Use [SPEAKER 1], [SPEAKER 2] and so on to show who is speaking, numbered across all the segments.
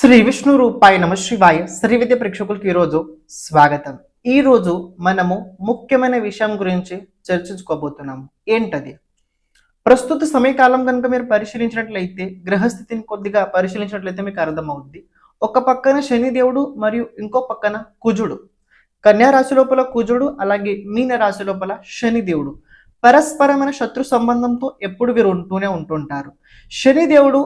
[SPEAKER 1] శ్రీ విష్ణు రూపాయ నమ శివాయ శ్రీ విద్య ప్రేక్షకులకు ఈరోజు స్వాగతం. ఈ రోజు మనము ముఖ్యమైన విషయం గురించి చర్చించుకోబోతున్నాము. ఏంటది? ప్రస్తుత సమయకాలం కనుక మీరు పరిశీలించినట్లయితే గ్రహస్థితిని కొద్దిగా పరిశీలించినట్లయితే మీకు అర్థమవుద్ది. ఒక పక్కన శనిదేవుడు మరియు ఇంకో పక్కన కుజుడు. కన్యా రాశి లోపల కుజుడు అలాగే మీన రాశి లోపల శనిదేవుడు పరస్పరమైన శత్రు సంబంధంతో ఎప్పుడు వీరు ఉంటూనే ఉంటుంటారు. శనిదేవుడు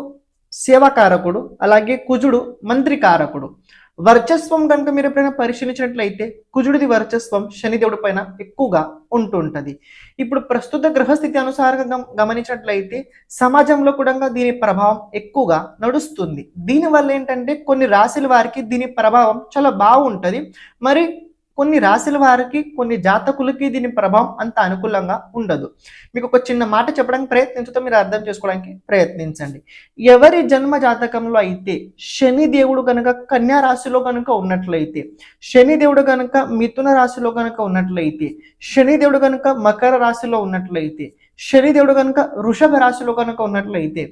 [SPEAKER 1] సేవాకారకుడు అలాగే కుజుడు మంత్రికారకుడు. వర్చస్వం కనుక మీరు ఎప్పుడైనా పరిశీలించినట్లయితే కుజుడిది వర్చస్వం శనిదేవుడి పైన ఎక్కువగా ఉంటుంటుంది. ఇప్పుడు ప్రస్తుత గ్రహస్థితి అనుసారంగా గమ- గమనించినట్లయితే సమాజంలో కూడా దీని ప్రభావం ఎక్కువగా నడుస్తుంది. దీనివల్ల ఏంటంటే కొన్ని రాశుల వారికి దీని ప్రభావం చాలా బాగుంటుంది. మరి కొన్ని రాశుల వారికి కొన్ని జాతకులకి దీని ప్రభావం అంత అనుకూలంగా ఉండదు. మీకు ఒక చిన్న మాట చెప్పడానికి ప్రయత్నించుతో మీరు అర్థం చేసుకోవడానికి ప్రయత్నించండి. ఎవరి జన్మ జాతకంలో అయితే శని దేవుడు కనుక కన్యా రాశిలో కనుక ఉన్నట్లయితే శని దేవుడు కనుక మిథున రాశిలో కనుక ఉన్నట్లయితే శని దేవుడు కనుక మకర రాశిలో ఉన్నట్లయితే శని దేవుడు కనుక వృషభ రాశిలో కనుక ఉన్నట్లయితే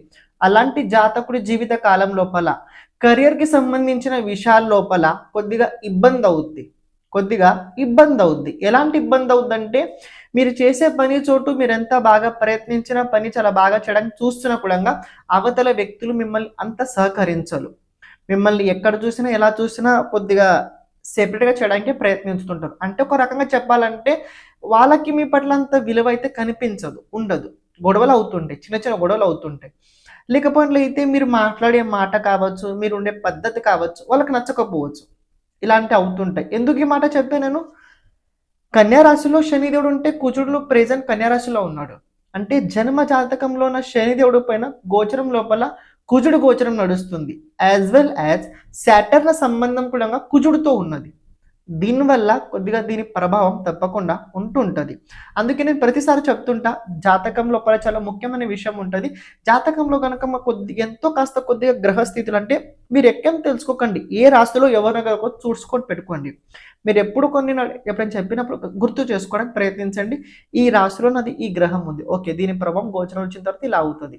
[SPEAKER 1] అలాంటి జాతకుడి జీవిత కాలం లోపల కెరియర్కి సంబంధించిన విషయాల లోపల కొద్దిగా ఇబ్బంది అవుద్ది. కొద్దిగా ఇబ్బంది అవుద్ది ఎలాంటి ఇబ్బంది అవుద్దంటే మీరు చేసే పని చోటు మీరు ఎంత బాగా ప్రయత్నించిన పని చాలా బాగా చేయడానికి చూస్తున్న కూడా అవతల వ్యక్తులు మిమ్మల్ని అంత సహకరించరు. మిమ్మల్ని ఎక్కడ చూసినా ఎలా చూసినా కొద్దిగా సెపరేట్గా చేయడానికి ప్రయత్నిస్తుంటారు అంటే ఒక రకంగా చెప్పాలంటే వాళ్ళకి మీ పట్ల అంత విలువ అయితే కనిపించదు ఉండదు. గొడవలు అవుతుంటాయి చిన్న చిన్న గొడవలు అవుతుంటాయి లేకపోతే మీరు మాట్లాడే మాట కావచ్చు మీరు ఉండే పద్ధతి కావచ్చు వాళ్ళకి నచ్చకపోవచ్చు. ఇలాంటి అవుతుంటాయి. ఎందుకు ఈ మాట చెప్పే నేను? కన్యారాశిలో శనిదేవుడు ఉంటే కుజుడు ప్రెజెంట్ కన్యారాశిలో ఉన్నాడు. అంటే జన్మ జాతకంలో ఉన్న శనిదేవుడు పైన గోచరం లోపల కుజుడు గోచరం నడుస్తుంది. యాజ్ వెల్ యాజ్ శాటర్న సంబంధం కూడా కుజుడితో ఉన్నది. దీనివల్ల కొద్దిగా దీని ప్రభావం తప్పకుండా ఉంటుంటుంది. అందుకే నేను ప్రతిసారి చెప్తుంటా జాతకం లోపల చాలా ముఖ్యమైన విషయం ఉంటుంది. జాతకంలో కనుక మా కొద్ది ఎంతో కాస్త కొద్దిగా గ్రహస్థితులు అంటే మీరు ఎక్కేం తెలుసుకోకండి. ఏ రాశిలో ఎవరినో చూసుకొని పెట్టుకోండి. మీరు ఎప్పుడు కొన్ని ఎప్పుడైనా చెప్పినప్పుడు గుర్తు చేసుకోవడానికి ప్రయత్నించండి. ఈ రాశిలో నాది ఈ గ్రహం ఉంది. ఓకే దీని ప్రభావం గోచరం వచ్చిన తర్వాత ఇలా అవుతుంది.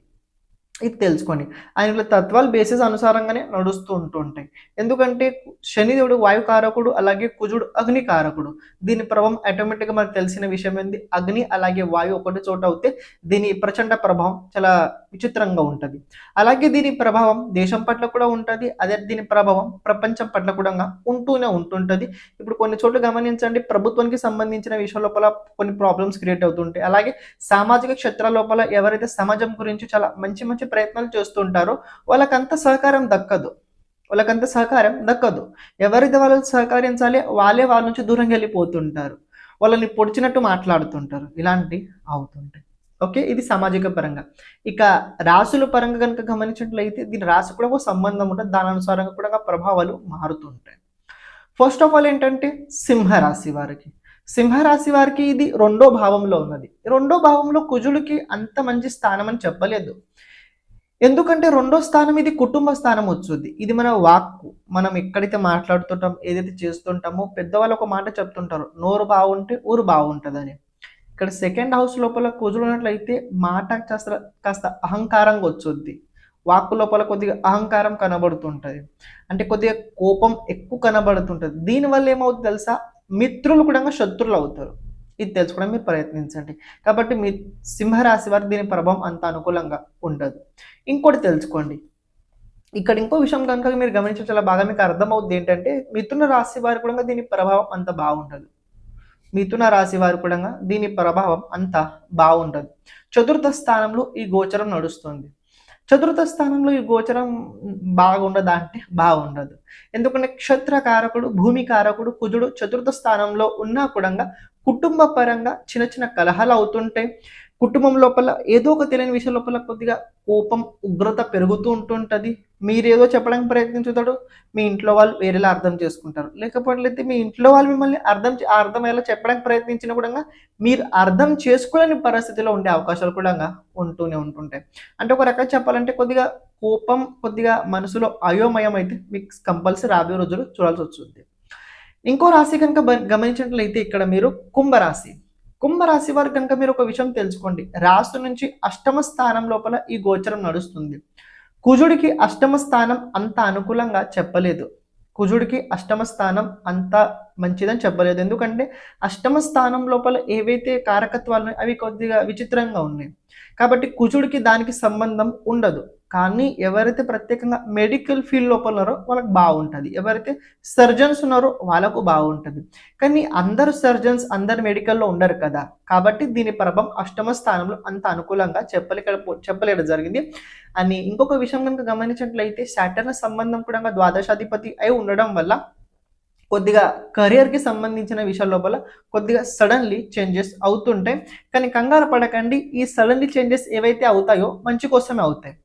[SPEAKER 1] ఇది తెలుసుకోండి. ఆయన తత్వాలు బేసిస్ అనుసారంగానే నడుస్తూ ఉంటూ ఉంటాయి ఎందుకంటే శనిదేవుడు వాయుకారకుడు అలాగే కుజుడు అగ్ని కారకుడు దీని ప్రభావం ఆటోమేటిక్గా మనకు తెలిసిన విషయం ఏంది? అగ్ని అలాగే వాయు ఒకటి చోట అవుతే దీని ప్రచండ ప్రభావం చాలా విచిత్రంగా ఉంటుంది. అలాగే దీని ప్రభావం దేశం పట్ల కూడా ఉంటుంది. అదే దీని ప్రభావం ప్రపంచం పట్ల కూడా ఉంటూనే ఉంటుంటుంది. ఇప్పుడు కొన్ని చోట్ల గమనించండి. ప్రభుత్వానికి సంబంధించిన విషయం లోపల కొన్ని ప్రాబ్లమ్స్ క్రియేట్ అవుతుంటాయి. అలాగే సామాజిక క్షేత్రాల లోపల ఎవరైతే సమాజం గురించి చాలా మంచి మంచి ప్రయత్నాలు చేస్తుంటారో వాళ్ళకంత సహకారం దక్కదు. వాళ్ళకంత సహకారం దక్కదు. ఎవరిది వాళ్ళు సహకరించాలి వాళ్ళే వాళ్ళ నుంచి దూరంగా వెళ్ళిపోతుంటారు. వాళ్ళని పొడిచినట్టు మాట్లాడుతుంటారు. ఇలాంటి అవుతుంటాయి. ఓకే? ఇది సామాజిక పరంగా. ఇక రాసుల పరంగా కనుక గమనించినట్లయితే దీని రాసి కూడా ఒక సంబంధం ఉంటుంది. దాని అనుసారంగా కూడా ప్రభావాలు మారుతుంటాయి. ఫస్ట్ ఆఫ్ ఆల్ ఏంటంటే సింహరాశి వారికి. సింహరాశి వారికి ఇది రెండో భావంలో ఉన్నది. రెండో భావంలో కుజుడికి అంత మంచి స్థానం అని చెప్పలేదు. ఎందుకంటే రెండో స్థానం ఇది కుటుంబ స్థానం వచ్చుద్ది. ఇది మన వాక్కు. మనం ఎక్కడైతే మాట్లాడుతుంటాం ఏదైతే చేస్తుంటామో పెద్దవాళ్ళు ఒక మాట చెప్తుంటారు నోరు బాగుంటే ఊరు బాగుంటుందని ఇక్కడ సెకండ్ హౌస్ లోపల కుజులు ఉన్నట్లయితే మాట కాస్త కాస్త అహంకారంగా వచ్చుద్ది. వాక్కు లోపల కొద్దిగా అహంకారం కనబడుతుంటుంది. అంటే కొద్దిగా కోపం ఎక్కువ కనబడుతుంటుంది. దీనివల్ల ఏమవుతుంది తెలుసా? మిత్రులు కూడా శత్రులు అవుతారు. ఇది తెలుసుకోవడం మీరు ప్రయత్నించండి. కాబట్టి మీ సింహరాశి వారికి దీని ప్రభావం అంత అనుకూలంగా ఉండదు. ఇంకోటి తెలుసుకోండి. ఇక్కడ ఇంకో విషయం కనుక మీరు గమనించడం చాలా బాగా మీకు అర్థమవుద్ది ఏంటంటే మిథున రాశి వారి కూడా దీని ప్రభావం అంత బాగుండదు. మిథున రాశి వారి కూడా దీని ప్రభావం అంత బాగుండదు. చతుర్థ స్థానంలో ఈ గోచరం నడుస్తుంది. చతుర్థ స్థానంలో ఈ గోచరం బాగుండదా అంటే బాగుండదు. ఎందుకంటే క్షత్ర కారకుడు భూమి కారకుడు కుజుడు చతుర్థ స్థానంలో ఉన్నా కూడా కుటుంబ పరంగా చిన్న చిన్న కలహాలు అవుతుంటాయి. కుటుంబం లోపల ఏదో ఒక తెలియని విషయం లోపల కొద్దిగా కోపం ఉగ్రత పెరుగుతూ ఉంటుంటుంది. మీరు ఏదో చెప్పడానికి ప్రయత్నించుతాడు మీ ఇంట్లో వాళ్ళు వేరేలా అర్థం చేసుకుంటారు. లేకపోతే మీ ఇంట్లో వాళ్ళు మిమ్మల్ని అర్థం చే- అర్థం ఎలా చెప్పడానికి ప్రయత్నించిన కూడా మీరు అర్థం చేసుకోలేని పరిస్థితిలో ఉండే అవకాశాలు కూడా ఉంటూనే ఉంటుంటాయి. అంటే ఒక రకంగా చెప్పాలంటే కొద్దిగా కోపం కొద్దిగా మనసులో అయోమయం అయితే మీకు కంపల్సరీ రాబోయే రోజులు చూడాల్సి వస్తుంది. ఇంకో రాశి కనుక గమనించినట్లయితే ఇక్కడ మీరు కుంభరాశి. కుంభరాశి వారు కనుక మీరు ఒక విషయం తెలుసుకోండి. రాశి నుంచి అష్టమ స్థానం లోపల ఈ గోచరం నడుస్తుంది. కుజుడికి అష్టమ స్థానం అంత అనుకూలంగా చెప్పలేదు. కుజుడికి అష్టమ స్థానం అంత మంచిదని చెప్పలేదు. ఎందుకంటే అష్టమ స్థానం లోపల ఏవైతే కారకత్వాలు అవి కొద్దిగా విచిత్రంగా ఉన్నాయి. కాబట్టి కుజుడికి దానికి సంబంధం ఉండదు. కానీ ఎవరైతే ప్రత్యేకంగా మెడికల్ ఫీల్డ్ లోపల ఉన్నారో వాళ్ళకి బాగుంటుంది. ఎవరైతే సర్జన్స్ ఉన్నారో వాళ్ళకు బాగుంటుంది. కానీ అందరు సర్జన్స్ అందరు మెడికల్లో ఉండరు కదా. కాబట్టి దీని ప్రభావం అష్టమ స్థానంలో అంత అనుకూలంగా చెప్పలేక చెప్పలేడం జరిగింది. అని ఇంకొక విషయం కనుక గమనించినట్లయితే శాటర్న సంబంధం కూడా ద్వాదశాధిపతి అయి ఉండడం వల్ల కొద్దిగా కెరియర్కి సంబంధించిన విషయాల లోపల కొద్దిగా సడన్లీ చేంజెస్ అవుతుంటాయి. కానీ కంగారు పడకండి. ఈ సడన్లీ చేంజెస్ ఏవైతే అవుతాయో మంచి కోసమే అవుతాయి.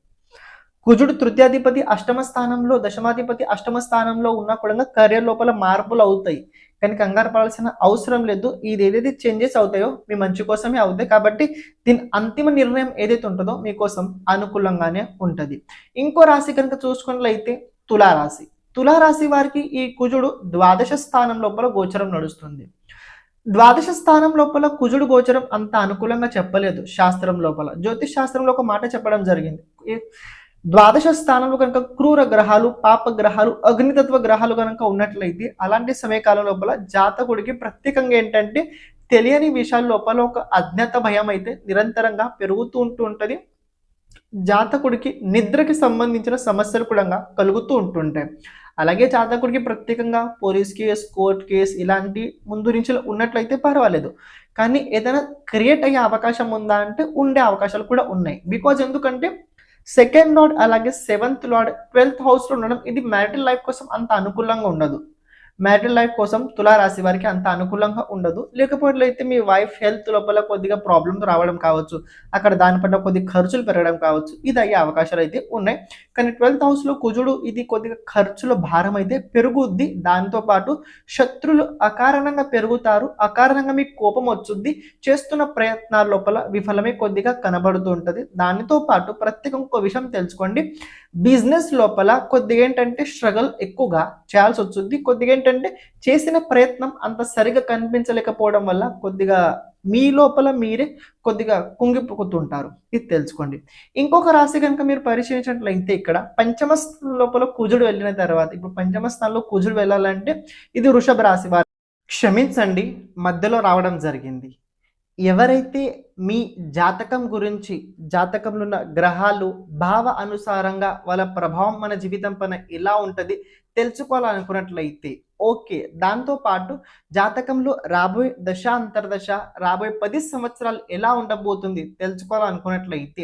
[SPEAKER 1] కుజుడు తృతీయాధిపతి అష్టమ స్థానంలో దశమాధిపతి అష్టమ స్థానంలో ఉన్నా కూడా కెరియర్ లోపల మార్పులు అవుతాయి. కానీ కంగారు పడాల్సిన అవసరం లేదు. ఇది ఏదైతే చేంజెస్ అవుతాయో మీ మంచి కోసమే అవుతాయి. కాబట్టి దీని అంతిమ నిర్ణయం ఏదైతే ఉంటుందో మీకోసం అనుకూలంగానే ఉంటుంది. ఇంకో రాశి కనుక చూసుకున్నట్లయితే తులారాశి. తులారాశి వారికి ఈ కుజుడు ద్వాదశ స్థానం లోపల గోచరం నడుస్తుంది. ద్వాదశ స్థానం లోపల కుజుడు గోచరం అంత అనుకూలంగా చెప్పలేదు. శాస్త్రం లోపల. జ్యోతిష్ శాస్త్రంలో ఒక మాట చెప్పడం జరిగింది. ద్వాదశ స్థానంలో కనుక క్రూర గ్రహాలు పాప గ్రహాలు అగ్నితత్వ గ్రహాలు కనుక ఉన్నట్లయితే అలాంటి సమయకాలం లోపల జాతకుడికి ప్రత్యేకంగా ఏంటంటే తెలియని విషయాల లోపల ఒక అజ్ఞాత భయం అయితే నిరంతరంగా పెరుగుతూ ఉంటూ ఉంటుంది. జాతకుడికి నిద్రకి సంబంధించిన సమస్యలు కూడా కలుగుతూ ఉంటుంటాయి. అలాగే జాతకుడికి ప్రత్యేకంగా పోలీస్ కేస్ కోర్ట్ కేస్ ఇలాంటి ముందు నుంచి ఉన్నట్లయితే పర్వాలేదు. కానీ ఏదైనా క్రియేట్ అయ్యే అవకాశం ఉందా అంటే ఉండే అవకాశాలు కూడా ఉన్నాయి. బికాజ్ ఎందుకంటే సెకండ్ లార్డ్ అలాగే సెవెంత్ లార్డ్ ట్వెల్త్ హౌస్లో ఉండడం ఇది మ్యారిటల్ లైఫ్ కోసం అంత అనుకూలంగా ఉండదు. మ్యారిటల్ లైఫ్ కోసం తులారాశి వారికి అంత అనుకూలంగా ఉండదు. లేకపోతే మీ వైఫ్ హెల్త్ లోపల కొద్దిగా ప్రాబ్లమ్స్ రావడం కావచ్చు. అక్కడ దానిపైన కొద్ది ఖర్చులు పెరగడం కావచ్చు. ఇది అయ్యే అవకాశాలు అయితే ఉన్నాయి. కానీ ట్వెల్త్ హౌస్లో కుజుడు ఇది కొద్దిగా ఖర్చుల భారం అయితే పెరుగుద్ది. దాంతోపాటు శత్రులు అకారణంగా పెరుగుతారు. అకారణంగా మీకు కోపం వచ్చుద్ది. చేస్తున్న ప్రయత్నాల లోపల విఫలమే కొద్దిగా కనబడుతూ ఉంటుంది. దానితో పాటు ప్రత్యేకం ఇంకో విషయం తెలుసుకోండి. బిజినెస్ లోపల కొద్దిగా ఏంటంటే స్ట్రగల్ ఎక్కువగా చేయాల్సి వచ్చింది కొద్దిగా ఏంటంటే చేసిన ప్రయత్నం అంత సరిగా కనిపించలేకపోవడం వల్ల కొద్దిగా మీ లోపల మీరే కొద్దిగా కుంగిపోతుంటారు. ఇది తెలుసుకోండి. ఇంకొక రాశి కనుక మీరు పరిశీలించినట్లయితే ఇక్కడ. పంచమ స్థానం లోపల కుజుడు వెళ్ళిన తర్వాత ఇప్పుడు పంచమ స్థానంలో కుజుడు వెళ్ళాలంటే ఇది వృషభ రాశి వారు. క్షమించండి మధ్యలో రావడం జరిగింది. ఎవరైతే మీ జాతకం గురించి జాతకంలో ఉన్న గ్రహాలు భావ అనుసారంగా వాళ్ళ ప్రభావం మన జీవితం పైన ఎలా ఉంటుంది తెలుసుకోవాలనుకున్నట్లయితే ఓకే. దాంతోపాటు జాతకంలో రాబోయే దశ అంతర్దశ రాబోయే పది సంవత్సరాలు ఎలా ఉండబోతుంది తెలుసుకోవాలనుకున్నట్లయితే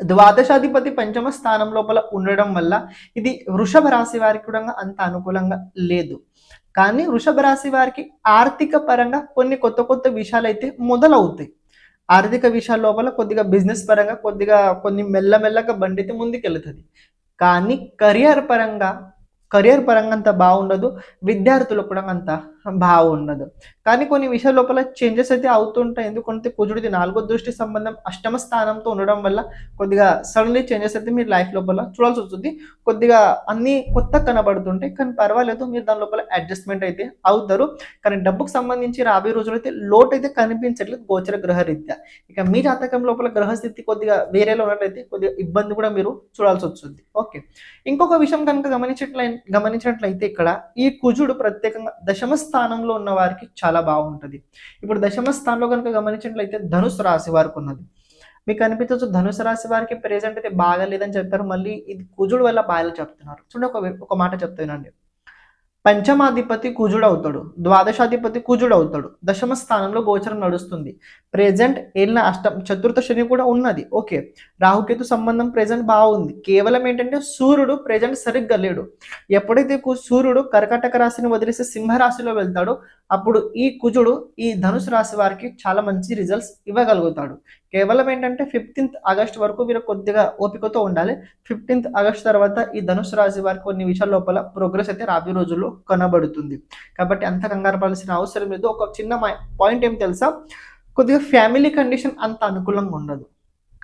[SPEAKER 1] ద్వాదశాధిపతి పంచమ స్థానం లోపల ఉండడం వల్ల ఇది వృషభ రాశి వారికి కూడా అంత అనుకూలంగా లేదు. కానీ వృషభ రాశి వారికి ఆర్థిక పరంగా కొన్ని కొత్త కొత్త విషయాలు అయితే మొదలవుతాయి. ఆర్థిక విషయాల లోపల కొద్దిగా బిజినెస్ పరంగా కొద్దిగా కొన్ని మెల్లమెల్లగా బండి అయితే ముందుకెళ్తుంది. కానీ కెరియర్ పరంగా కెరియర్ పరంగా అంత బాగుండదు. విద్యార్థులకు కూడా అంత బాగుండదు కానీ కొన్ని విషయాల లోపల చేంజెస్ అయితే అవుతుంటాయి. ఎందుకంటే కుజుడిది నాలుగో దృష్టి సంబంధం అష్టమ స్థానంతో ఉండడం వల్ల కొద్దిగా సడన్లీ చేంజెస్ అయితే మీరు లైఫ్ లోపల చూడాల్సి వస్తుంది. కొద్దిగా అన్ని కొత్త కనబడుతుంటాయి. కానీ పర్వాలేదు మీరు దాని లోపల అడ్జస్ట్మెంట్ అయితే అవుతారు. కానీ డబ్బుకు సంబంధించి రాబోయే రోజులు అయితే లోటు అయితే కనిపించట్లేదు గోచర గ్రహరీత్యా. ఇక మీ జాతకం లోపల గ్రహస్థితి కొద్దిగా వేరేలో ఉన్నట్లయితే కొద్దిగా ఇబ్బంది కూడా మీరు చూడాల్సి వస్తుంది. ఓకే. ఇంకొక విషయం కనుక గమనించట్లయి గమనించినట్లయితే ఇక్కడ ఈ కుజుడు ప్రత్యేకంగా దశమ స్థానంలో ఉన్న వారికి చాలా బాగుంటుంది. ఇప్పుడు దశమ స్థానంలో కనుక గమనించినట్లయితే ధనుసు రాశి వారికి ఉన్నది. మీకు అనిపించవచ్చు ధనుసు రాశి వారికి ప్రెజెంట్ అయితే బాగాలేదని చెప్పారు మళ్ళీ ఇది కుజుడు వల్ల బాగా చెప్తున్నారు. చూడండి ఒక ఒక మాట చెప్తానండి పంచమాధిపతి కుజుడు అవుతాడు ద్వాదశాధిపతి కుజుడు అవుతాడు దశమ స్థానంలో గోచరం నడుస్తుంది. ప్రెజెంట్ ఏళ్ళ అష్టం చతుర్థ శని కూడా ఉన్నది. ఓకే. రాహుకేతు సంబంధం ప్రెజెంట్ బాగుంది. కేవలం ఏంటంటే సూర్యుడు ప్రెజెంట్ సరిగ్గా లేడు. ఎప్పుడైతే సూర్యుడు కర్కాటక రాశిని వదిలేసి సింహరాశిలో వెళ్తాడో అప్పుడు ఈ కుజుడు ఈ ధనుసు రాశి వారికి చాలా మంచి రిజల్ట్స్ ఇవ్వగలుగుతాడు. కేవలం ఏంటంటే ఫిఫ్టీన్త్ ఆగస్ట్ వరకు మీరు కొద్దిగా ఓపికతో ఉండాలి. ఫిఫ్టీన్త్ ఆగస్ట్ తర్వాత ఈ ధనుసు రాశి వారికి కొన్ని విషయాల లోపల ప్రోగ్రెస్ అయితే రాబోయే రోజుల్లో కనబడుతుంది. కాబట్టి అంత కంగారు పడాల్సిన అవసరం లేదు. ఒక చిన్న పాయింట్ ఏం తెలుసా? కొద్దిగా ఫ్యామిలీ కండిషన్ అంత అనుకూలంగా ఉండదు.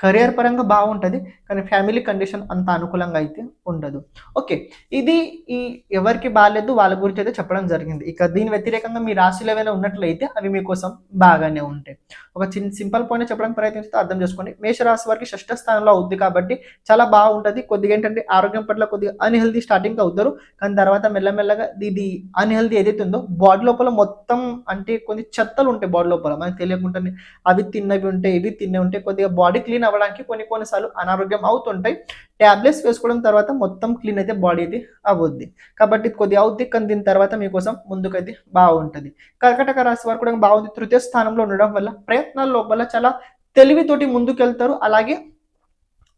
[SPEAKER 1] కెరియర్ పరంగా బాగుంటుంది కానీ ఫ్యామిలీ కండిషన్ అంత అనుకూలంగా అయితే ఉండదు. ఓకే ఇది ఈ ఎవరికి బాగాలేదు వాళ్ళ గురించి అయితే చెప్పడం జరిగింది. ఇక దీని వ్యతిరేకంగా మీ రాశిలో ఏమైనా ఉన్నట్లయితే అవి మీకోసం బాగానే ఉంటాయి. ఒక చిన్న సింపుల్ పాయింట్ చెప్పడానికి ప్రయత్నిస్తే అర్థం చేసుకోండి. మేషరాశి వారికి షష్ఠ స్థానంలో అవుద్ది కాబట్టి చాలా బాగుంటుంది. కొద్దిగా ఏంటంటే ఆరోగ్యం పట్ల కొద్దిగా అన్హెల్దీ స్టార్టింగ్ అవుతారు. కానీ తర్వాత మెల్లమెల్లగా ఇది అన్హెల్దీ ఏదైతే ఉందో బాడీ లోపల మొత్తం అంటే కొన్ని చెత్తలు ఉంటాయి బాడీ లోపల. మనకు తెలియకుండానే అవి తిన్నవి ఉంటాయి ఇవి తిన్నవి ఉంటాయి. కొద్దిగా బాడీ క్లీన్ అవ్వడానికి కొన్ని కొన్నిసార్లు అనారోగ్యం అవుతుంటాయి. ట్యాబ్లెట్స్ వేసుకోవడం తర్వాత మొత్తం క్లీన్ అయితే బాడీ అయితే అవుద్ది కాబట్టి కొద్ది కొద్దిగా అవుద్ది కానీ దీని తర్వాత మీకోసం ముందుకైతే బాగుంటుంది. కర్కటక రాశి వారు కూడా బాగుంది. తృతీయ స్థానంలో ఉండడం వల్ల ప్రయత్నాల లోపల చాలా తెలివితోటి ముందుకెళ్తారు. అలాగే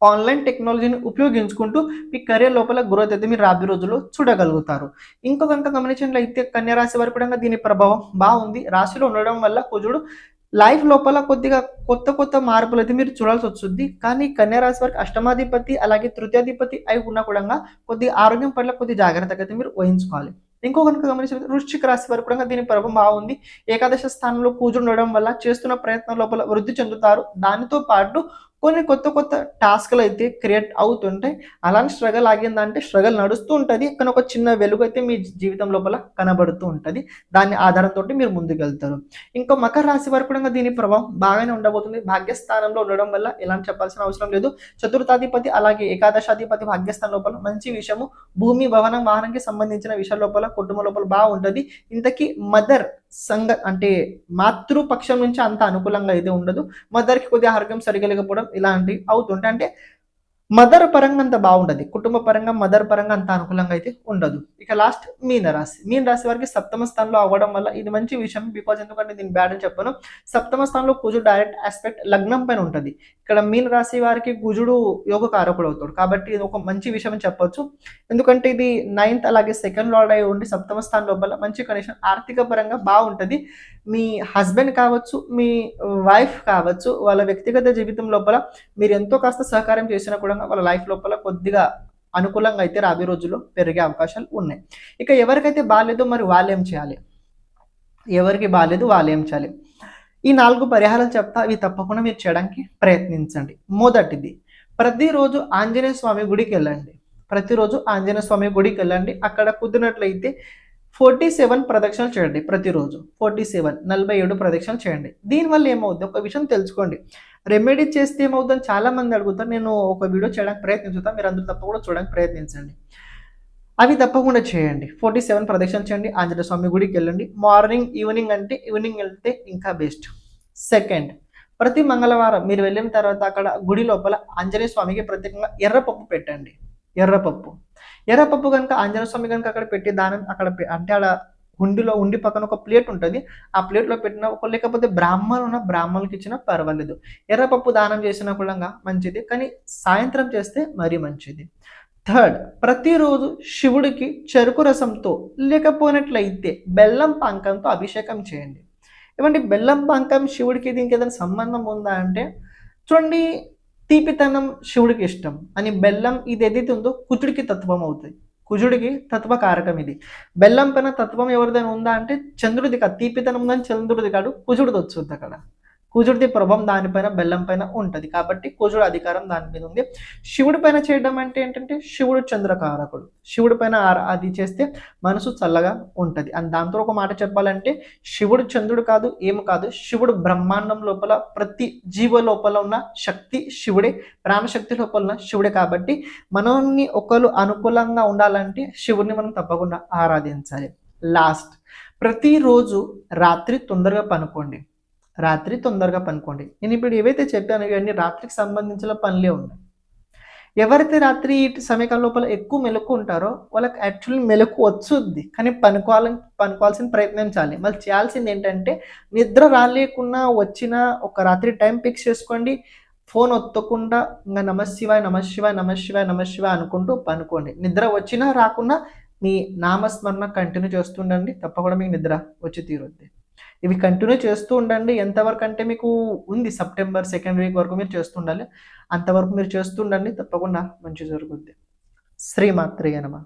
[SPEAKER 1] ఆన్లైన్ టెక్నాలజీని ఉపయోగించుకుంటూ మీ కెరీర్ లోపల గ్రోత్ అయితే మీరు రాబోయే రోజుల్లో చూడగలుగుతారు. ఇంకొక కనుక గమనించినట్లయితే కన్యా రాశి వారి కూడా దీని ప్రభావం బాగుంది. రాశిలో ఉండడం వల్ల కుజుడు లైఫ్ లోపల కొద్దిగా కొత్త కొత్త మార్పులు అయితే మీరు చూడాల్సి వస్తుంది. కానీ కన్యా రాశి వారికి అష్టమాధిపతి అలాగే తృతీయాధిపతి అయి ఉన్నా కూడా కొద్దిగా ఆరోగ్యం పట్ల కొద్ది జాగ్రత్తగా అయితే మీరు వహించుకోవాలి. ఇంకో కనుక గమనించిన వృశ్చిక రాశి వారు కూడా దీని ప్రభావం బాగుంది. ఏకాదశ స్థానంలో కూజు ఉండడం వల్ల చేస్తున్న ప్రయత్నం లోపల వృద్ధి చెందుతారు. దానితో పాటు కొన్ని కొత్త కొత్త టాస్క్లు అయితే క్రియేట్ అవుతుంటాయి. అలానే స్ట్రగల్ ఆగిందంటే స్ట్రగల్ నడుస్తూ ఉంటుంది. కానీ ఒక చిన్న వెలుగు అయితే మీ జీవితం లోపల కనబడుతూ ఉంటుంది. దాని ఆధారంతో మీరు ముందుకెళ్తారు. ఇంకా ఇంకో మకర రాశి వారు కూడా దీని ప్రభావం బాగానే ఉండబోతుంది. భాగ్యస్థానంలో ఉండడం వల్ల ఎలాంటి చెప్పాల్సిన అవసరం లేదు. చతుర్థాధిపతి అలాగే ఏకాదశాధిపతి భాగ్యస్థానం లోపల మంచి విషయము. భూమి భవనం వాహనంకి సంబంధించిన విషయాల లోపల కుటుంబం లోపల బాగుంటుంది. ఇంతకీ మదర్ సంగ అంటే మాతృపక్షం నుంచి అంత అనుకూలంగా అయితే ఉండదు. మదర్కి కొద్దిగా ఆరోగ్యం సరిగా లేకపోవడం ఇలాంటివి అవుతుంటాయి. అంటే మదర్ పరంగా అంత బాగుండదు. కుటుంబ పరంగా మదర్ పరంగా అంత అనుకూలంగా అయితే ఉండదు. ఇక లాస్ట్ మీన రాశి మీన రాశి వారికి సప్తమ స్థానంలో అవ్వడం వల్ల ఇది మంచి విషయం బికాజ్ ఎందుకంటే దీని బ్యాడ్ అని చెప్పను. సప్తమ స్థానంలో కుజుడు డైరెక్ట్ ఆస్పెక్ట్ లగ్నం పైన ఉంటుంది. ఇక్కడ మీన రాశి వారికి కుజుడు యోగ కారకుడు అవుతాడు. కాబట్టి ఇది ఒక మంచి విషయం అని చెప్పొచ్చు. ఎందుకంటే ఇది నైన్త్ అలాగే సెకండ్ లార్డ్ అయి ఉండి సప్తమ స్థానం లోపల మంచి కండిషన్ ఆర్థిక పరంగా బాగుంటుంది. మీ హస్బెండ్ కావచ్చు మీ వైఫ్ కావచ్చు వాళ్ళ వ్యక్తిగత జీవితం లోపల మీరు ఎంతో కాస్త సహకారం చేసినా కూడా వాళ్ళ లైఫ్ లోపల కొద్దిగా అనుకూలంగా అయితే రాబోయే రోజుల్లో పెరిగే అవకాశాలు ఉన్నాయి. ఇక ఎవరికైతే బాగాలేదో మరి వాళ్ళు ఏం చేయాలి? ఎవరికి బాగాలేదు వాళ్ళు ఏం చేయాలి? ఈ నాలుగు పరిహారాలు చెప్తా అవి తప్పకుండా మీరు చేయడానికి ప్రయత్నించండి. మొదటిది ప్రతిరోజు ఆంజనేయ స్వామి గుడికి వెళ్ళండి. ప్రతిరోజు ఆంజనేయ స్వామి గుడికి వెళ్ళండి. అక్కడ కుదిరినట్లయితే ఫోర్టీ సెవెన్ ప్రదక్షిణలు చేయండి ప్రతిరోజు. ఫోర్టీ సెవెన్ నలభై ఏడు ప్రదక్షిణలు చేయండి. దీనివల్ల ఏమవుతుంది ఒక విషయం తెలుసుకోండి. రెమెడీ చేస్తే ఏమవుతుందని చాలా మంది అడుగుతారు. నేను ఒక వీడియో చేయడానికి ప్రయత్నించుతాను మీరు అందరూ తప్పకుండా చూడడానికి ప్రయత్నించండి. అవి తప్పకుండా చేయండి. ఫోర్టీ సెవెన్ ప్రదక్షిణ చేయండి. ఆంజనేయ స్వామి గుడికి వెళ్ళండి. మార్నింగ్ ఈవినింగ్ అంటే ఈవినింగ్ వెళ్తే ఇంకా బెస్ట్. సెకండ్ ప్రతి మంగళవారం మీరు వెళ్ళిన తర్వాత అక్కడ గుడి లోపల ఆంజనేయ స్వామికి ప్రత్యేకంగా ఎర్రపప్పు పెట్టండి. ఎర్రపప్పు. ఎర్రపప్పు కనుక ఆంజనేయ స్వామి కనుక అక్కడ పెట్టి దానం అక్కడ పె- అంటే ఆడ హుండిలో ఉండి పక్కన ఒక ప్లేట్ ఉంటుంది. ఆ ప్లేట్లో పెట్టిన ఒక లేకపోతే బ్రాహ్మణులు ఉన్న బ్రాహ్మణులకి ఇచ్చినా పర్వాలేదు. ఎర్రపప్పు దానం చేసినా కూడా మంచిది. కానీ సాయంత్రం చేస్తే మరీ మంచిది. థర్డ్ ప్రతిరోజు శివుడికి చెరుకు రసంతో లేకపోయినట్లయితే బెల్లం పాంకంతో అభిషేకం చేయండి. ఇవ్వండి బెల్లం పాంకం శివుడికి దీనికి ఏదైనా సంబంధం ఉందా అంటే చూడండి తీపితనం శివుడికి ఇష్టం. అని బెల్లం ఇది ఏదైతే ఉందో కుచుడికి తత్వం అవుతుంది కుజుడికి తత్వకారకం ఇది. బెల్లం పైన తత్వం ఎవరిదైనా ఉందా అంటే చంద్రుడిది కాదు తీపితనం కానీ చంద్రుడిది కాడు కుజుడిది వచ్చుద్ది అక్కడ. కుజుడిది ప్రభావం దానిపైన బెల్లం పైన ఉంటుంది. కాబట్టి కుజుడు అధికారం దాని మీద ఉంది. శివుడి పైన చేయడం అంటే ఏంటంటే శివుడు చంద్రకారకుడు. శివుడి పైన అది చేస్తే మనసు చల్లగా ఉంటుంది. అండ్ దాంతో ఒక మాట చెప్పాలంటే శివుడు చంద్రుడు కాదు ఏమి కాదు. శివుడు బ్రహ్మాండం లోపల ప్రతి జీవ లోపల ఉన్న శక్తి శివుడే ప్రాణశక్తి లోపల ఉన్న శివుడే కాబట్టి మనల్ని ఒకరు అనుకూలంగా ఉండాలంటే శివుడిని మనం తప్పకుండా ఆరాధించాలి. లాస్ట్. ప్రతిరోజు రాత్రి తొందరగా పనుకోండి. రాత్రి తొందరగా పనుకోండి. నేను ఇప్పుడు ఏవైతే చెప్పాను ఇవన్నీ రాత్రికి సంబంధించిన పనులే ఉన్నాయి. ఎవరైతే రాత్రి ఈ లోపల ఎక్కువ మెలకు ఉంటారో వాళ్ళకి యాక్చువల్లీ మెలకు వచ్చుద్ది. కానీ పనుకోవాలని పనుకోవాల్సిన ప్రయత్నం చేయాలి మళ్ళీ చేయాల్సింది ఏంటంటే నిద్ర రాలేకున్నా వచ్చిన ఒక రాత్రి టైం ఫిక్స్ చేసుకోండి. ఫోన్ ఒత్తకుండా ఇంకా నమశివాయ్ నమశివాయ్ నమశివాయ్ నమశివాయ్ అనుకుంటూ పనుకోండి. నిద్ర వచ్చినా రాకున్నా మీ నామస్మరణ కంటిన్యూ చేస్తుండండి. తప్పకుండా మీకు నిద్ర వచ్చి తీరుద్ది. ఇవి కంటిన్యూ చేస్తూ ఉండండి. ఎంతవరకు అంటే మీకు ఉంది సెప్టెంబర్ సెకండ్ వీక్ వరకు మీరు చేస్తుండాలి అంతవరకు మీరు చేస్తుండండి తప్పకుండా మంచి జరుగుద్ది. శ్రీమాత్రేయ అనమా